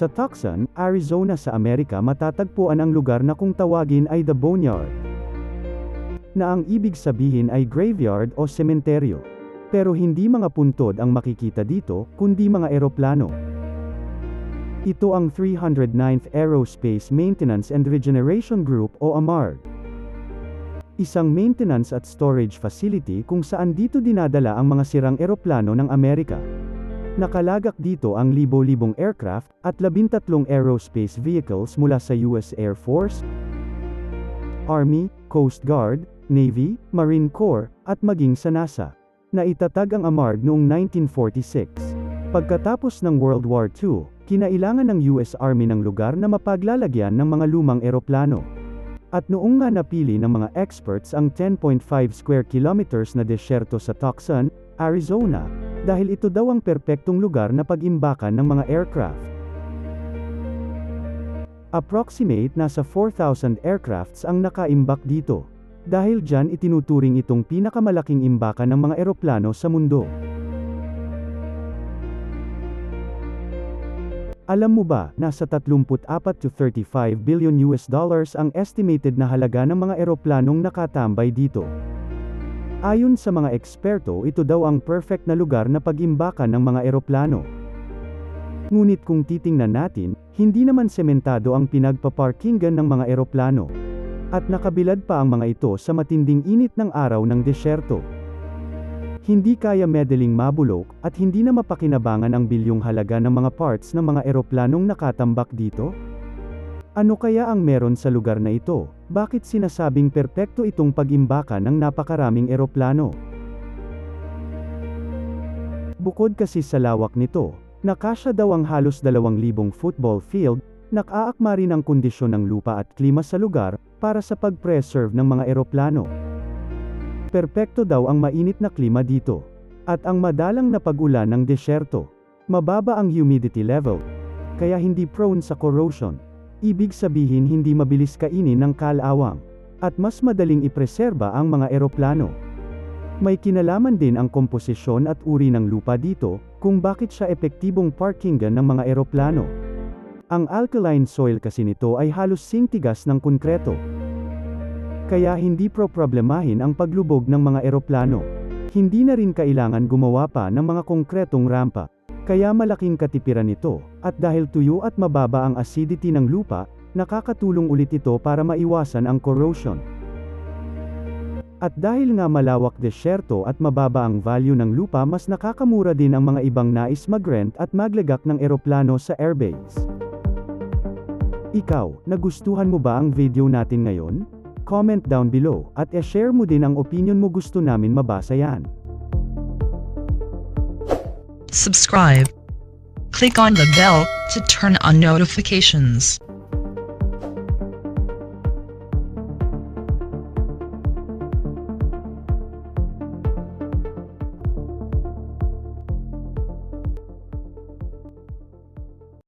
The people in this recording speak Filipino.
Sa Tucson, Arizona sa Amerika matatagpuan ang lugar na kung tawagin ay The Boneyard. Na ang ibig sabihin ay graveyard o sementeryo. Pero hindi mga puntod ang makikita dito, kundi mga eroplano. Ito ang 309th Aerospace Maintenance and Regeneration Group o AMARG. Isang maintenance at storage facility kung saan dito dinadala ang mga sirang eroplano ng Amerika. Nakalagak dito ang libo-libong aircraft at labintatlong aerospace vehicles mula sa US Air Force, Army, Coast Guard, Navy, Marine Corps, at maging sa NASA. Naitatag ang AMARG noong 1946. Pagkatapos ng World War II, kinailangan ng US Army ng lugar na mapaglalagyan ng mga lumang eroplano. At noong nga napili ng mga experts ang 10.5 square kilometers na desyerto sa Tucson, Arizona, dahil ito daw ang perpektong lugar na pag-imbakan ng mga aircraft. Approximate nasa 4,000 aircrafts ang nakaimbak dito. Dahil dyan itinuturing itong pinakamalaking imbakan ng mga eroplano sa mundo. Alam mo ba, nasa 34 to 35 billion US dollars ang estimated na halaga ng mga eroplanong nakatambay dito. Ayon sa mga eksperto, ito daw ang perfect na lugar na pag-imbakan ng mga eroplano. Ngunit kung titingnan natin, hindi naman sementado ang pinagpaparkingan ng mga eroplano. At nakabilad pa ang mga ito sa matinding init ng araw ng desyerto. Hindi kaya medaling mabulok, at hindi na mapakinabangan ang bilyong halaga ng mga parts ng mga eroplanong nakatambak dito? Ano kaya ang meron sa lugar na ito? Bakit sinasabing perpekto itong pag-imbakan ng napakaraming eroplano? Bukod kasi sa lawak nito, nakasya daw ang halos 2,000 football field, nakaakma rin ang kondisyon ng lupa at klima sa lugar, para sa pag-preserve ng mga eroplano. Perpekto daw ang mainit na klima dito. At ang madalang na pag-ulan ng desyerto. Mababa ang humidity level. Kaya hindi prone sa corrosion. Ibig sabihin hindi mabilis kainin ng kalawang. At mas madaling ipreserba ang mga eroplano. May kinalaman din ang komposisyon at uri ng lupa dito, kung bakit siya epektibong parkingan ng mga eroplano. Ang alkaline soil kasi nito ay halos singtigas ng konkreto. Kaya hindi pro-problemahin ang paglubog ng mga eroplano. Hindi na rin kailangan gumawa pa ng mga konkretong rampa. Kaya malaking katipiran ito, at dahil tuyo at mababa ang acidity ng lupa, nakakatulong ulit ito para maiwasan ang corrosion. At dahil nga malawak desyerto at mababa ang value ng lupa mas nakakamura din ang mga ibang nais mag-rent at maglagak ng eroplano sa airbase. Ikaw, nagustuhan mo ba ang video natin ngayon? Comment down below, at e-share mo din ang opinion mo gusto namin mabasa yan. Subscribe. Click on the bell to turn on notifications.